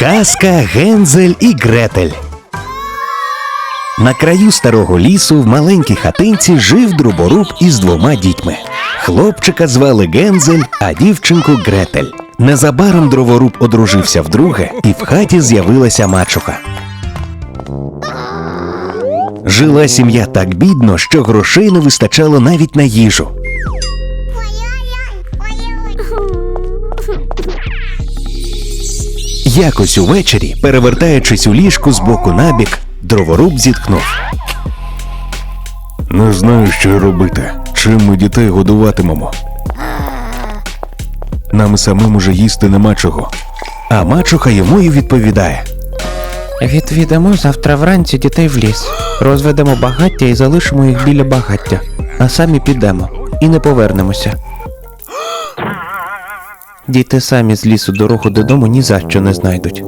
Казка Гензель і Гретель. На краю старого лісу в маленькій хатинці жив дроборуб із двома дітьми. Хлопчика звали Гензель, а дівчинку Гретель. Незабаром дроворуб одружився вдруге, і в хаті з'явилася мачуха. Жила сім'я так бідно, що грошей не вистачало навіть на їжу. Якось увечері, перевертаючись у ліжку з боку на бік, дроворуб зітхнув. Не знаю, що робити. Чим ми дітей годуватимемо. Нам самим уже їсти нема чого. А мачуха йому і відповідає. Відвідемо завтра вранці дітей в ліс, розведемо багаття і залишимо їх біля багаття, а самі підемо і не повернемося. Діти самі з лісу дорогу додому ні за що не знайдуть.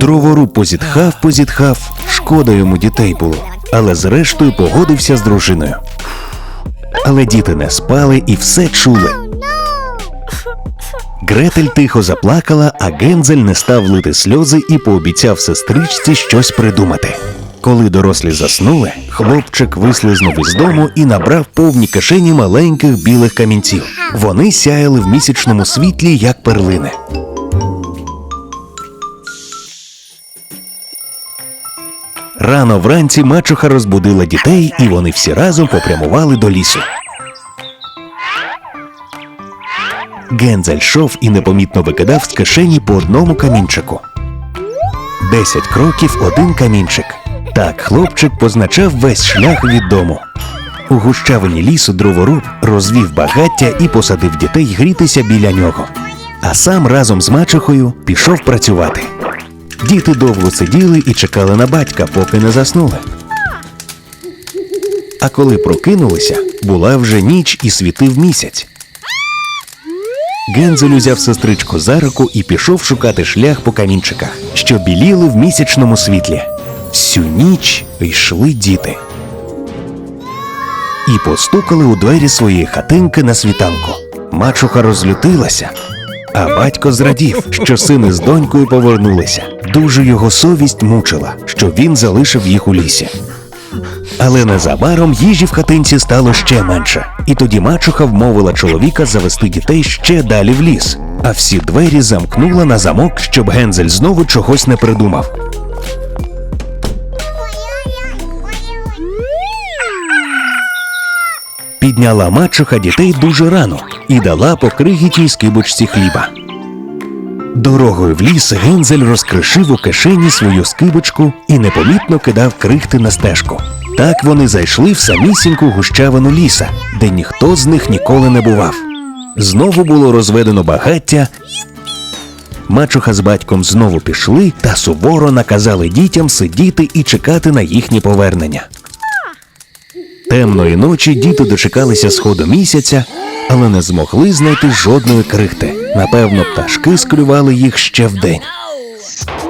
Дроворуб позітхав, позітхав, шкода йому дітей було, але зрештою погодився з дружиною. Але діти не спали і все чули. Гретель тихо заплакала, а Гензель не став лити сльози і пообіцяв сестричці щось придумати. Коли дорослі заснули, хлопчик вислизнув із дому і набрав повні кишені маленьких білих камінців. Вони сяяли в місячному світлі, як перлини. Рано вранці мачуха розбудила дітей, і вони всі разом попрямували до лісу. Гензель йшов і непомітно викидав з кишені по одному камінчику. Десять кроків один камінчик. Так хлопчик позначав весь шлях від дому. У гущавині лісу дроворуб розвів багаття і посадив дітей грітися біля нього. А сам разом з мачухою пішов працювати. Діти довго сиділи і чекали на батька, поки не заснули. А коли прокинулися, була вже ніч і світив місяць. Гензель узяв сестричку за руку і пішов шукати шлях по камінчиках, що біліли в місячному світлі. Всю ніч йшли діти. І постукали у двері своєї хатинки на світанку. Мачуха розлютилася, а батько зрадів, що сини з донькою повернулися. Дуже його совість мучила, що він залишив їх у лісі. Але незабаром їжі в хатинці стало ще менше, і тоді мачуха вмовила чоловіка завести дітей ще далі в ліс, а всі двері замкнула на замок, щоб Гензель знову чогось не придумав. Підняла мачуха дітей дуже рано і дала по кригітій скибочці хліба. Дорогою в ліс Гензель розкришив у кишені свою скибочку і непомітно кидав крихти на стежку. Так вони зайшли в самісіньку гущавину ліса, де ніхто з них ніколи не бував. Знову було розведено багаття. Мачуха з батьком знову пішли та суворо наказали дітям сидіти і чекати на їхнє повернення. Темної ночі діти дочекалися сходу місяця, але не змогли знайти жодної крихти. Напевно, пташки склювали їх ще вдень.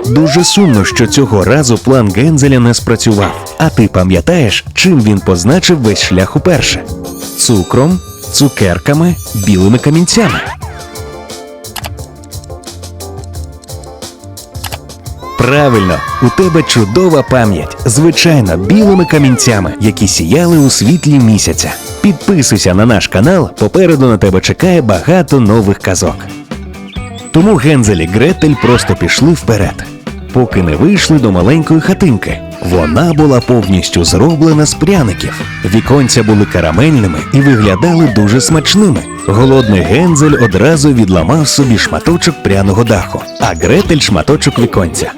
Дуже сумно, що цього разу план Гензеля не спрацював. А ти пам'ятаєш, чим він позначив весь шлях уперше? Цукром, цукерками, білими камінцями. Правильно, у тебе чудова пам'ять, звичайно, білими камінцями, які сіяли у світлі місяця. Підписуйся на наш канал, попереду на тебе чекає багато нових казок. Тому Гензель і Гретель просто пішли вперед, поки не вийшли до маленької хатинки. Вона була повністю зроблена з пряників. Віконця були карамельними і виглядали дуже смачними. Голодний Гензель одразу відламав собі шматочок пряного даху, а Гретель шматочок віконця.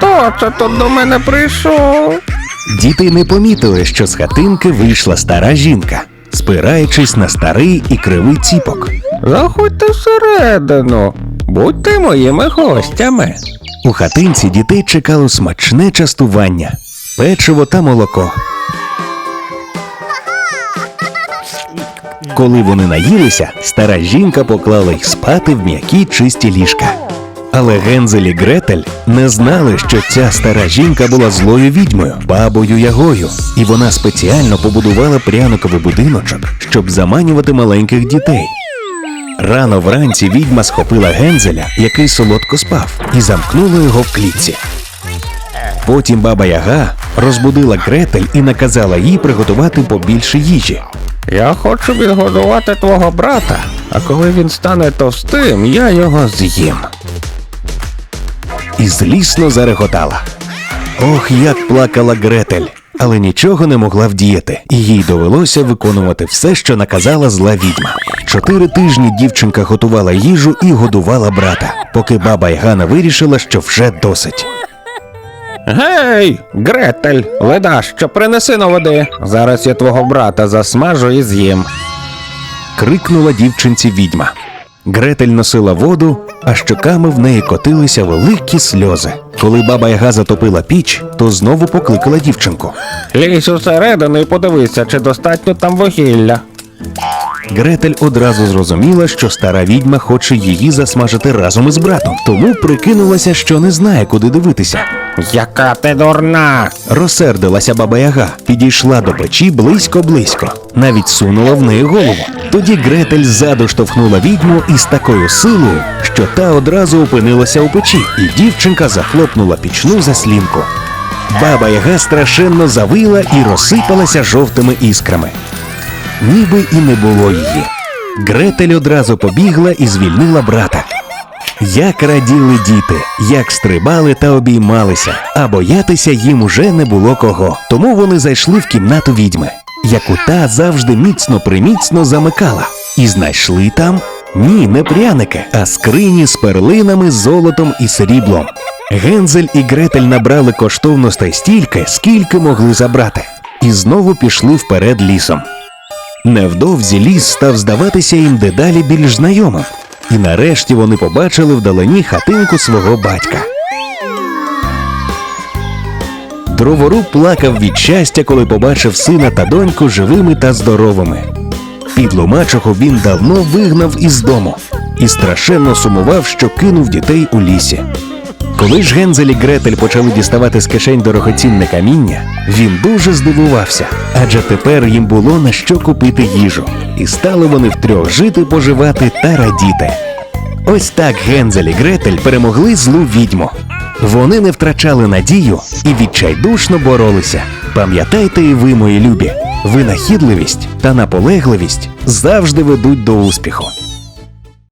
Хто це тут до мене прийшов? Діти не помітили, що з хатинки вийшла стара жінка, спираючись на старий і кривий ціпок. Заходьте всередину, будьте моїми гостями. У хатинці дітей чекало смачне частування, печиво та молоко. Коли вони наїлися, стара жінка поклала їх спати в м'які чисті ліжка. Але Гензель і Гретель не знали, що ця стара жінка була злою відьмою, бабою Ягою, і вона спеціально побудувала пряниковий будиночок, щоб заманювати маленьких дітей. Рано вранці відьма схопила Гензеля, який солодко спав, і замкнула його в клітці. Потім баба Яга розбудила Гретель і наказала їй приготувати побільше їжі. Я хочу відгодувати твого брата, а коли він стане товстим, я його з'їм. І злісно зареготала. Ох, як плакала Гретель, але нічого не могла вдіяти, і їй довелося виконувати все, що наказала зла відьма. Чотири тижні дівчинка готувала їжу і годувала брата, поки баба Ягана вирішила, що вже досить. Гей, Гретель, ледащо, принеси на води. Зараз я твого брата засмажу і з'їм. крикнула дівчинці відьма. Гретель носила воду, а щоками в неї котилися великі сльози. Коли баба Яга затопила піч, то знову покликала дівчинку. Лізь усередину і подивися, чи достатньо там вугілля. Гретель одразу зрозуміла, що стара відьма хоче її засмажити разом із братом, тому прикинулася, що не знає, куди дивитися. Яка ти дурна! Розсердилася баба Яга, підійшла до печі близько-близько, навіть сунула в неї голову. Тоді Гретель ззаду штовхнула відьму із такою силою, що та одразу опинилася у печі, і дівчинка захлопнула пічну заслінку. Баба Яга страшенно завила і розсипалася жовтими іскрами. Ніби і не було її. Гретель одразу побігла і звільнила брата. Як раділи діти, як стрибали та обіймалися, а боятися їм уже не було кого. Тому вони зайшли в кімнату відьми, яку та завжди міцно приміцно замикала, і знайшли там ні, не пряники, а скрині з перлинами, золотом і сріблом. Гензель і Гретель набрали коштовностей стільки, скільки могли забрати, і знову пішли вперед лісом. Невдовзі ліс став здаватися їм дедалі більш знайомим, і нарешті вони побачили вдалині хатинку свого батька. Дроворуб плакав від щастя, коли побачив сина та доньку живими та здоровими. Підлу мачуху він давно вигнав із дому і страшенно сумував, що кинув дітей у лісі. Коли ж Гензель і Гретель почали діставати з кишень дорогоцінне каміння, він дуже здивувався, адже тепер їм було на що купити їжу, і стали вони втрьох жити, поживати та радіти. Ось так Гензель і Гретель перемогли злу відьму. Вони не втрачали надію і відчайдушно боролися. Пам'ятайте і ви, мої любі, винахідливість та наполегливість завжди ведуть до успіху.